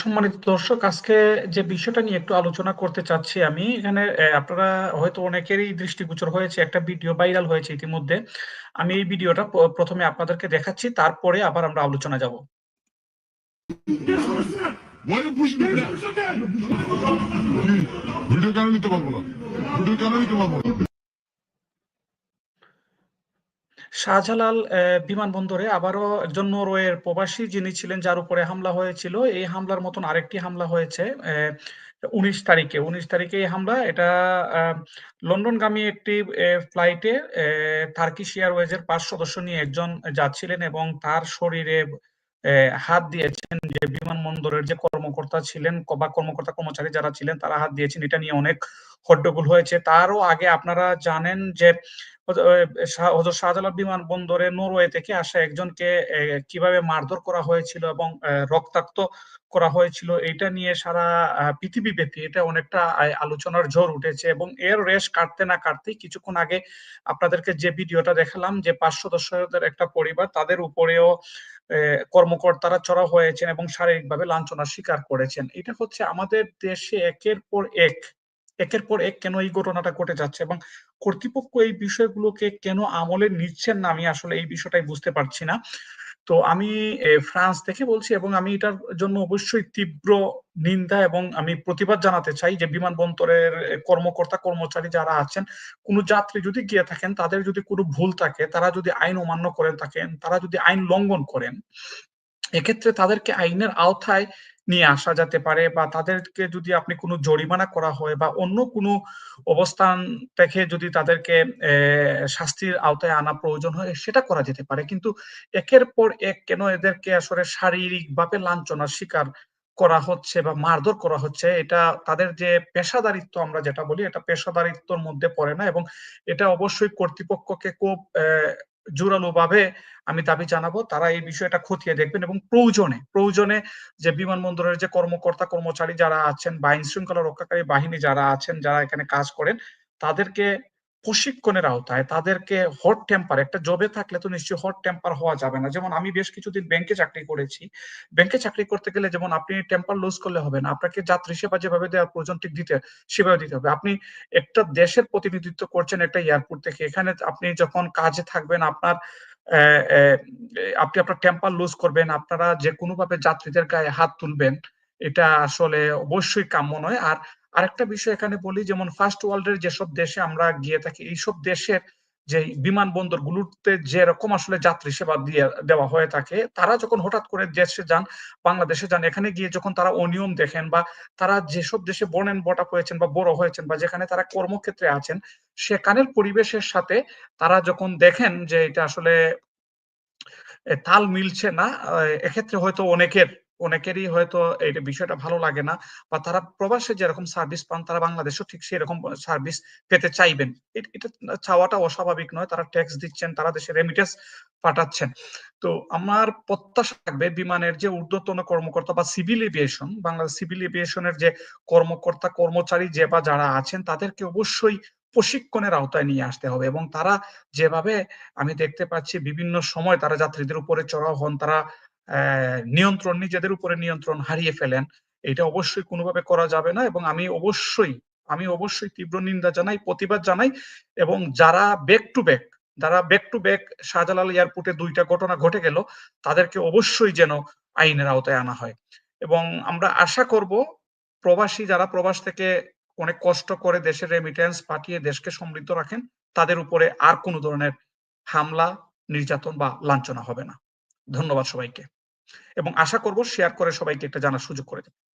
সম্মানিত দর্শক, আজকে যে বিষয়টা নিয়ে একটু আলোচনা করতে চাচ্ছি আমি, এখানে আপনারা হয়তো অনেকেরই দৃষ্টিগোচর হয়েছে, একটা ভিডিও ভাইরাল হয়েছে ইতিমধ্যে। আমি এই ভিডিওটা প্রথমে আপনাদেরকে দেখাচ্ছি, তারপরে আবার আমরা আলোচনা যাব। ভিডিও কেন নিতে পারব না ভিডিও কেন নিতে পারব না শাহজালাল বিমানবন্দরে আবারও একজন নরওয়ের প্রবাসী যিনি ছিলেন, যার উপরে হামলা হয়েছিল। এই হামলার মতন আরেকটি হামলা হয়েছে ১৯ তারিখে। ১৯ তারিখে এই হামলা, এটা লন্ডনগামী একটি ফ্লাইটে টার্কিশ এয়ারওয়েজ এর ৫ সদস্য নিয়ে একজন যাচ্ছিলেন এবং তার শরীরে হাত দিয়েছেন যে বিমানবন্দরের যে কর্মকর্তা ছিলেন বা কর্মকর্তা কর্মচারী যারা ছিলেন, তারা হাত দিয়েছেন। এটা নিয়ে অনেক হট্টগোল হয়েছে। তারও আগে আপনারা জানেন যে হজরত শাহজালাল বিমানবন্দরে নরওয়ে থেকে আসা একজনকে কীভাবে মারধর করা হয়েছিল এবং রক্তাক্ত করা হয়েছিল এইটা নিয়ে সারা আ পৃথিবীব্যাপী এটা অনেকটা আলোচনার ঝড় উঠেছে এবং এর রেশ কাটতে না কাটতেই কিছুক্ষণ আগে আপনাদেরকে যে ভিডিওটা দেখালাম যে ৫ সদস্যদের একটা পরিবার তাদের উপরেও কর্মকর্তারা চড়া হয়েছেন এবং শারীরিকভাবে লাঞ্ছনার শিকার করেছেন। এটা হচ্ছে আমাদের দেশে একের পর এক, একের পর এক কেন এই ঘটনাটা ঘটে যাচ্ছে এবং কর্তৃপক্ষ এই বিষয়গুলোকে কেন আমলে নিচ্ছেন না আমি আসলে এই বিষয়টাই বুঝতে পারছি না। তো আমি ফ্রান্স থেকে বলছি এবং আমি এটার জন্য অবশ্যই তীব্র নিন্দা এবং আমি প্রতিবাদ জানাতে চাই যে বিমানবন্দরের কর্মকর্তা কর্মচারী যারা আছেন, কোন যাত্রী যদি গিয়ে থাকেন তাদের যদি কোনো ভুল থাকে, তারা যদি আইন অমান্য করে থাকেন, তারা যদি আইন লঙ্ঘন করেন, এক্ষেত্রে তাদেরকে আইনের আওতায় নিয়ে আসা যেতে পারে বা তাদেরকে যদি আপনি কোন জরিমানা করা হয় বা অন্য কোনো অবস্থান থেকে যদি তাদেরকে শাস্তির আওতায় আনা প্রয়োজন হয়, সেটা করা যেতে পারে। কিন্তু একের পর এক কেন এদেরকে আসলে শারীরিকভাবে লাঞ্ছনার শিকার করা হচ্ছে বা মারধর করা হচ্ছে, এটা তাদের যে পেশাদারিত্ব আমরা যেটা বলি, এটা পেশাদারিত্বর মধ্যে পড়ে না এবং এটা অবশ্যই কর্তৃপক্ষকে খুব জোরালোভাবে আমি দাবি জানাব তারা এই বিষয়টা খতিয়ে দেখবেন এবং প্রয়োজনে, প্রয়োজনে যে বিমানবন্দরের যে কর্মকর্তা কর্মচারী যারা আছেন বা আইন শৃঙ্খলা রক্ষাকারী বাহিনী যারা আছেন, যারা এখানে কাজ করেন তাদেরকে প্রশিক্ষণের আওতায় তাদেরকে হট টেম্পার একটা জবে থাকলে তো নিশ্চয়ই হট টেম্পার হওয়া যাবে না। যেমন আমি বেশ কিছুদিন ব্যাংকে চাকরি করেছি। ব্যাংকে চাকরি করতে গেলে যেমন আপনি টেম্পার লুজ করলে হবে না। আপনাকে যাত্রী সেবা যেভাবে দেওয়ার প্রয়োজন ঠিক দিতে সেভাবে দিতে হবে। আপনি একটা দেশের প্রতিনিধিত্ব করছেন একটা এয়ারপোর্ট থেকে। এখানে আপনি যখন কাজে থাকবেন আপনার আপনি আপনার টেম্পার লুজ করবেন, আপনারা যেকোনোভাবে যাত্রীদের গায়ে হাত তুলবেন, এটা আসলে অবশ্যই কাম্য নয়। আর আরেকটা বিষয় এখানে বলি যেমন ফার্স্ট ওয়ার্লড এর যেসব দেশে আমরা গিয়ে থাকি, এইসব দেশের যে বিমানবন্দর গুলোতে যেরকম আসলে যাত্রী সেবা দিয়ে দেওয়া হয়ে থাকে, তারা যখন হঠাৎ করে দেশে যান, বাংলাদেশে যান, এখানে গিয়ে যখন তারা অনিয়ম দেখেন বা তারা যেসব দেশে brought up হয়েছেন বা বড় হয়েছেন বা যেখানে তারা কর্মক্ষেত্রে আছেন, সেখানের পরিবেশের সাথে তারা যখন দেখেন যে এটা আসলে তাল মিলছে না, এক্ষেত্রে হয়তো অনেকের অনেকেরই হয়তো এই বিষয়টা ভালো লাগে না বা তারা প্রবাসে যেরকম সার্ভিস পান তারা বাংলাদেশেও ঠিক সেরকম সার্ভিস পেতে চাইবেন। এটা চাওয়াটা অস্বাভাবিক নয়। তারা ট্যাক্স দিচ্ছেন, তারা দেশে রেমিটেন্স পাঠাচ্ছেন। তো আমার প্রত্যাশা থাকবে বিমানের যে ঊর্ধ্বতন কর্মকর্তা বা civil aviation, Bangladesh civil aviation এর যে কর্মকর্তা কর্মচারী যে বা যারা আছেন তাদেরকে অবশ্যই প্রশিক্ষণের আওতায় নিয়ে আসতে হবে এবং তারা যেভাবে আমি দেখতে পাচ্ছি বিভিন্ন সময় তারা যাত্রীদের উপরে চড়াও হন, তারা নিয়ন্ত্রণ নিজেদের উপরে নিয়ন্ত্রণ হারিয়ে ফেলেন। এটা অবশ্যই কোনোভাবে করা যাবে না এবং আমি অবশ্যই, আমি অবশ্যই তীব্র নিন্দা জানাই, প্রতিবাদ জানাই এবং যারা ব্যাক টু ব্যাক, যারা ব্যাক টু ব্যাক শাহজালাল এয়ারপোর্টে দুইটা ঘটনা ঘটে গেল, তাদেরকে অবশ্যই যেন আইনের আওতায় আনা হয়। এবং আমরা আশা করব প্রবাসী যারা প্রবাস থেকে অনেক কষ্ট করে দেশের রেমিটেন্স পাঠিয়ে দেশকে সমৃদ্ধ রাখেন, তাদের উপরে আর কোন ধরনের হামলা, নির্যাতন বা লাঞ্ছনা হবে না। ধন্যবাদ সবাইকে। এবং আশা করব শেয়ার করে সবাইকে একটা জানার সুযোগ করে দেবেন।